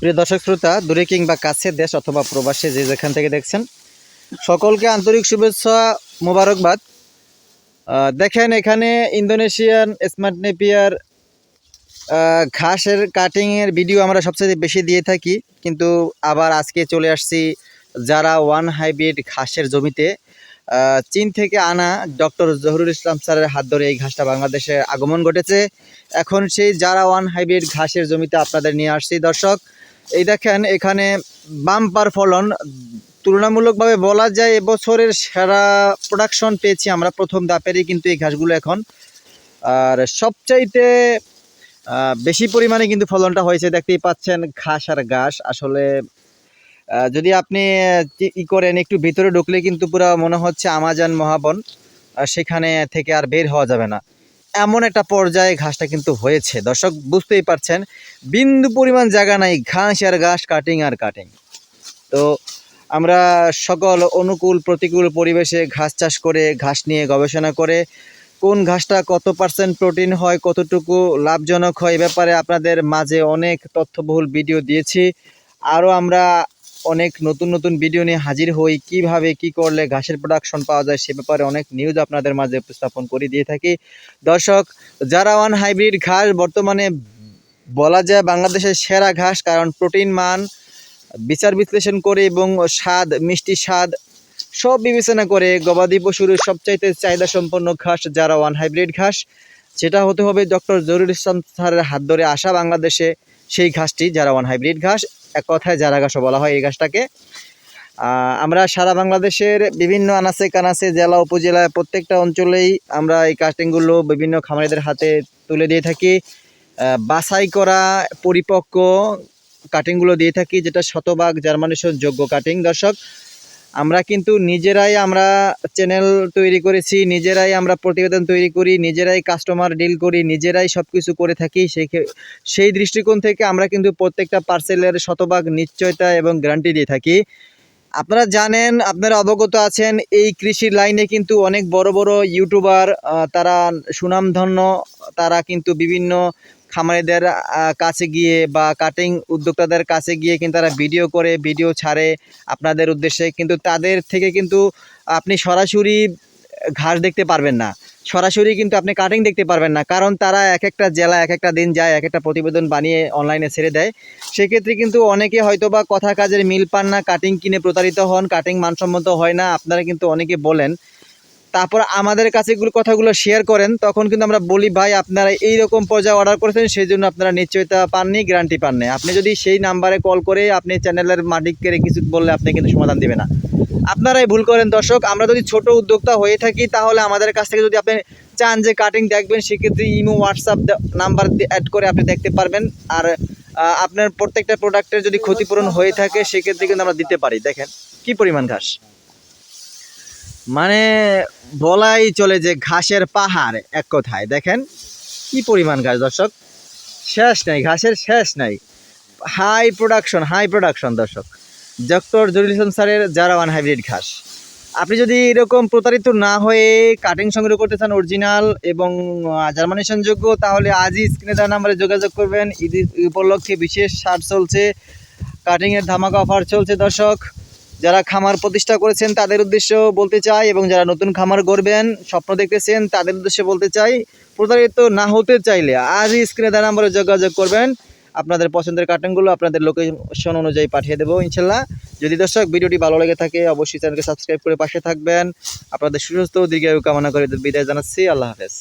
প্রিয় দর্শক শ্রোতা, দূরে কিংবা কাছে দেশ অথবা প্রবাসে যে যেখান থেকে দেখছেন, সকলকে আন্তরিক শুভেচ্ছা, মোবারকবাদ। দেখেন এখানে ইন্দোনেশিয়ান স্মার্ট নেপিয়ার ঘাসের কাটিংয়ের ভিডিও আমরা সবচেয়ে বেশি দিয়ে থাকি। কিন্তু আবার আজকে চলে আসছি যারা ওয়ান হাইব্রিড ঘাসের জমিতে চীন থেকে আনা ডক্টর জহুরুল ইসলাম স্যারের হাত ধরে এই ঘাসটা বাংলাদেশে আগমন ঘটেছে। এখন সেই যারা ওয়ান হাইব্রিড ঘাসের জমিতে আপনাদের নিয়ে আসছি দর্শক এই দেখেন, এখানে বাম্পার ফলন। তুলনামূলকভাবে বলা যায় এবছরের সেরা প্রোডাকশন পেয়েছি আমরা প্রথম দাপেরই কিন্তু এই ঘাসগুলো এখন। আর সবচাইতে বেশি পরিমাণে কিন্তু ফলনটা হয়েছে, দেখতেই পাচ্ছেন ঘাস আর ঘাস। আসলে যদি আপনি ই করেন, একটু ভিতরে ঢুকলে কিন্তু পুরো মনে হচ্ছে আমাজন মহাবন সেখানে থেকে আর বের হওয়া যাবে না। এমন একটা পর্যায়ে ঘাসটা কিন্তু হয়েছে। দর্শক, বুঝতেই পারছেন, বিন্দু পরিমাণ জায়গা নাই, ঘাস আর ঘাস কাটিং আর কাটিং তো আমরা সকল অনুকূল, প্রতিকূল পরিবেশে ঘাস চাষ করে, ঘাস নিয়ে গবেষণা করে, কোন ঘাসটা কত পার্সেন্ট প্রোটিন হয়, কতটুকু লাভজনক হয়, এ ব্যাপারে আপনাদের মাঝে অনেক তথ্যবহুল ভিডিও দিয়েছি। আরও আমরা অনেক নতুন নতুন ভিডিও নিয়ে হাজির হই। কীভাবে, কি করলে ঘাসের প্রোডাকশন পাওয়া যায় সে ব্যাপারে অনেক নিউজ আপনাদের মাঝে উপস্থাপন করে দিয়ে থাকি। দর্শক, যারা ওয়ান হাইব্রিড ঘাস বর্তমানে বলা যায় বাংলাদেশের সেরা ঘাস, কারণ প্রোটিন মান, বিচার বিশ্লেষণ করে এবং স্বাদ, মিষ্টি স্বাদ সব বিবেচনা করে গবাদি পশুর সবচাইতে চাহিদা সম্পন্ন ঘাস যারা ওয়ান হাইব্রিড ঘাস যেটা হতে হবে ডক্টর জরুল ইসলাম স্যারের হাত ধরে আসা বাংলাদেশে। সেই ঘাসটি, যারা ওয়ান হাইব্রিড ঘাস, এক কথায় যারা ঘাসও বলা হয় এই ঘাসটাকে। আমরা সারা বাংলাদেশের বিভিন্ন আনাচে কানাচে জেলা, উপজেলায়, প্রত্যেকটা অঞ্চলেই আমরা এই কাস্টিংগুলো বিভিন্ন খামারিদের হাতে তুলে দিয়ে থাকি। বাছাই করা পরিপক্ক কাটিংগুলো দিয়ে থাকি, যেটা শতভাগ জার্মানেশন যোগ্য কাটিং দর্শক। আমরা কিন্তু নিজেরাই আমরা চ্যানেল তৈরি করেছি, নিজেরাই আমরা প্রতিবেদন তৈরি করি, নিজেরাই কাস্টমার ডিল করি, নিজেরাই সব কিছু করে থাকি। সেই ক্ষে- সেই দৃষ্টিকোণ থেকে আমরা কিন্তু প্রত্যেকটা পার্সেলের শতভাগ নিশ্চয়তা এবং গ্যারান্টি দিয়ে থাকি। আপনারা জানেন, আপনারা অবগত আছেন, এই কৃষির লাইনে কিন্তু অনেক বড় বড় ইউটিউবার তারা সুনামধন্য, তারা কিন্তু বিভিন্ন খামারিদের কাছে গিয়ে বা কাটিং উদ্যোক্তাদের কাছে গিয়ে কিন্তু তারা ভিডিও করে ভিডিও ছাড়ে আপনাদের উদ্দেশ্যে। কিন্তু তাদের থেকে কিন্তু আপনি সরাসরি ঘাস দেখতে পারবেন না। সরাসরি কিন্তু আপনি কাটিং দেখতে পারবেন না। কারণ তারা এক একটা জেলা এক একটা দিন যায় এক একটা প্রতিবেদন বানিয়ে অনলাইনে ছেড়ে দেয়। সেক্ষেত্রে কিন্তু অনেকে হয়তো বা কথা কাজের মিল পান না কাটিং কিনে প্রতারিত হন কাটিং মানসম্মত হয় না। আপনারা কিন্তু অনেকে বলেন তারপর আমাদের কাছে এগুলো কথাগুলো শেয়ার করেন, তখন কিন্তু আমরা বলি, ভাই, আপনারা এই রকম পর্যায়ে অর্ডার করেছেন সেই জন্য আপনারা নিশ্চয়তা পাননি গ্যারান্টি পাননি। আপনি যদি সেই নাম্বারে কল করে আপনি চ্যানেলের মালিককে কিছু বললে, আপনি কিন্তু সমাধান দেবে না। আপনারাই ভুল করেন, দর্শক। আমরা যদি ছোট উদ্যোক্তা হয়ে থাকি, তাহলে আমাদের কাছ থেকে যদি আপনি চান যে কাটিং দেখবেন, সেক্ষেত্রে ইমো হোয়াটসঅ্যাপ নাম্বার অ্যাড করে আপনি দেখতে পারবেন। আর আপনার প্রত্যেকটা প্রোডাক্টের যদি ক্ষতিপূরণ হয়ে থাকে, সেক্ষেত্রে কিন্তু আমরা দিতে পারি। দেখেন, কি পরিমাণ ঘাস। মানে বলাই চলে যে ঘাসের পাহাড় এক কথায়। দেখেন কি পরিমাণ ঘাস দর্শক। শেষ নাই, ঘাসের শেষ নাই। হাই প্রোডাকশন হাই প্রোডাকশন দর্শক। ডক্টর জরুল ইসলাম স্যারের যারা ওয়ান হাইব্রিড ঘাস। আপনি যদি এরকম প্রতারিত না হয়ে কাটিং সংগ্রহ করতে চান অরিজিনাল এবং জার্মানেশন যোগ্য তাহলে আজই স্ক্রিনে দেওয়া নাম্বারে যোগাযোগ করবেন। ঈদ উপলক্ষে বিশেষ ছাড় চলছে। কাটিংয়ের ধামাকা অফার চলছে দর্শক। যারা খামার প্রতিষ্ঠা করেছেন, তাদের উদ্দেশ্য বলতে চাই এবং যারা নতুন খামার গড়বেন, স্বপ্ন দেখতেছেন, তাদের উদ্দেশ্যে বলতে চাই, প্রতারিত না হতে চাইলে আজই স্ক্রিনে দেওয়া নাম্বারে যোগাযোগ করবেন। আপনাদের পছন্দের কার্টুনগুলো আপনাদের লোকেশন অনুযায়ী পাঠিয়ে দেবো, ইনশাল্লাহ। যদি দর্শক ভিডিওটি ভালো লেগে থাকে, অবশ্যই চ্যানেলকে সাবস্ক্রাইব করে পাশে থাকবেন। আপনাদের ও দীর্ঘায়ু কামনা করে বিদায় জানাচ্ছি। আল্লাহ হাফেজ।